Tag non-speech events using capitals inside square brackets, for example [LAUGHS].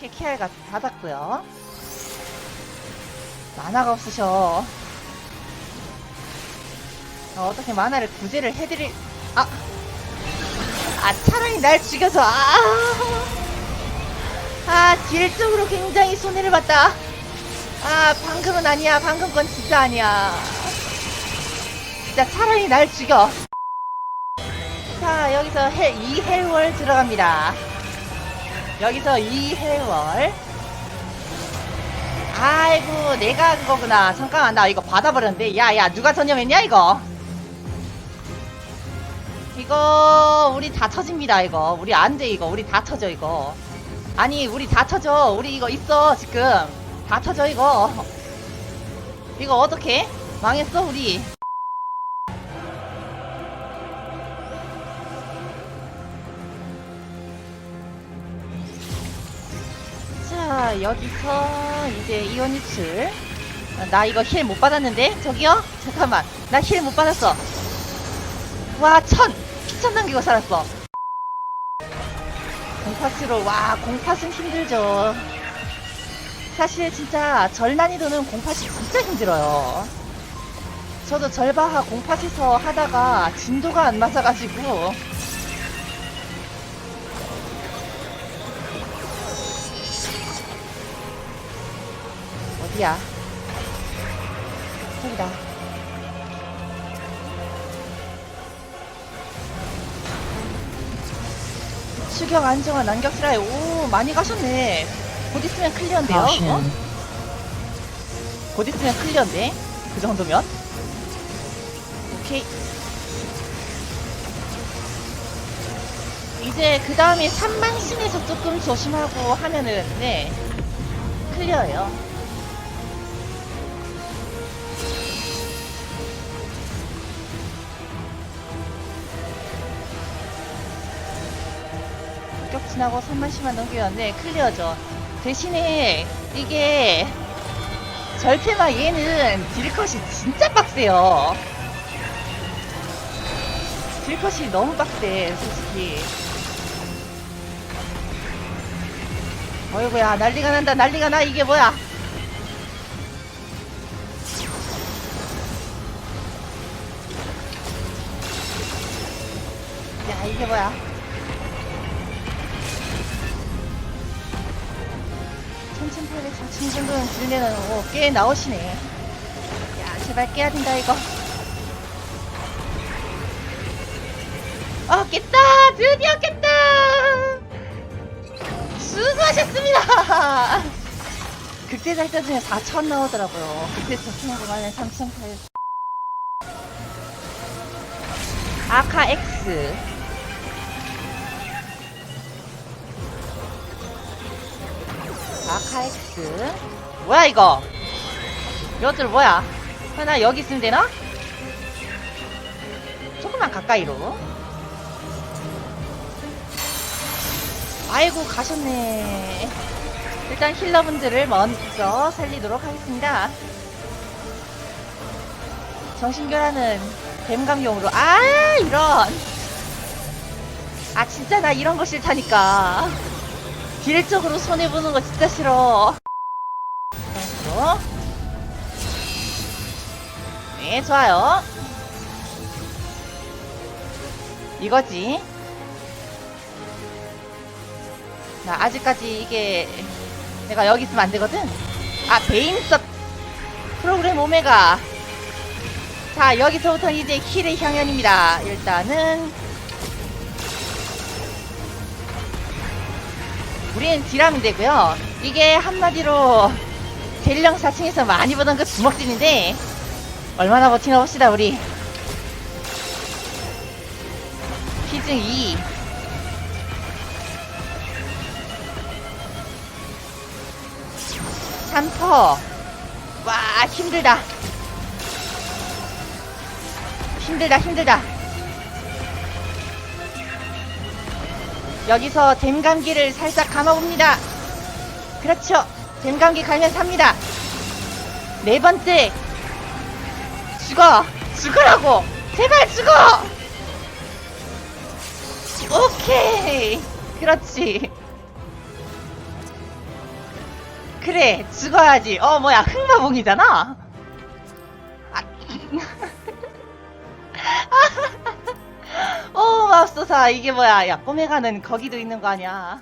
키알가 받았고요. 만화가 없으셔. 어, 어떻게 만화를 구제를 해드릴 아! 아 차라리 날 죽여서 아! 아 딜적으로 굉장히 손해를 봤다. 아 방금은 아니야. 방금 건 진짜 아니야. 진짜 차라리 날 죽여. 자 여기서 해, 2헬월 들어갑니다 여기서 2헬월. 아이고 내가 그거구나. 잠깐만 나 이거 받아버렸는데. 야야 누가 전염했냐 이거? 이거 우리 다 터집니다 이거. 우리 안 돼 이거. 우리 다 터져 이거. 아니 우리 다 터져. 우리 이거 있어 지금. 다 터져 이거. 이거 어떻게 망했어 우리 자 여기서 이제 아, 나 이거 힐 못 받았는데? 저기요? 잠깐만. 나 힐 못 받았어. 와천! 피천 남기고 살았어. 공파스로 와 공파스 힘들죠. 사실 진짜 절 난이도는 공파시 진짜 힘들어요. 저도 절바하 공파시서 하다가 진도가 안 맞아가지고 어디야? 저기다. 추격 안정화 난격스라에 오 많이 가셨네. 곧 있으면 클리어인데요. 어? 곧 있으면 클리어인데 그 정도면 오케이. 이제 그 다음에 3만신에서 조금 조심하고 하면은 네 클리어예요. 격 지나고 3만씩만 넘기었는데 클리어죠. 대신에 이게 절패마 얘는 딜컷이 진짜 빡세요. 딜컷이 너무 빡세, 솔직히. 어이구야, 난리가 난다, 난리가 나, 이게 뭐야. 야, 이게 뭐야. 1800, 4000 정도는 오, 꽤 나오시네. 야, 제발 깨야 된다, 이거. 아, 깼다! 드디어 깼다! 수고하셨습니다! [LAUGHS] 극대 달자 중에 4,000 나오더라고요. 극대 저승 공간에 3,800. 아카 X. 아카엑스. 뭐야 이거? 이것들 뭐야? 하나 여기 있으면 되나? 조금만 가까이로. 아이고 가셨네. 일단 힐러분들을 먼저 살리도록 하겠습니다. 정신교란은 뱀감용으로. 아 이런. 아 진짜 나 이런 거 싫다니까 딜적으로 손해보는 거 진짜 싫어. 어? 네, 좋아요. 이거지. 나 아직까지 이게 내가 여기 있으면 안 되거든? 아, 베인섭 프로그램 오메가. 자, 여기서부터 이제 힐의 향연입니다. 일단은 우리는 딜하면 되고요. 이게 한마디로 델령 4층에서 많이 보던 그 주먹질인데 얼마나 버티나 봅시다 우리. 피증 2. 삼퍼와 힘들다. 힘들다 힘들다. 여기서 댐감기를 살짝 감아봅니다. 그렇죠. 댐감기 갈면 삽니다. 네 번째. 죽어. 죽으라고. 제발 죽어. 오케이. 그렇지. 그래 죽어야지 어 뭐야 흑마봉이잖아 아. 어 맙소사 이게 뭐야 야 꿈에 가는 거기도 있는 거 아니야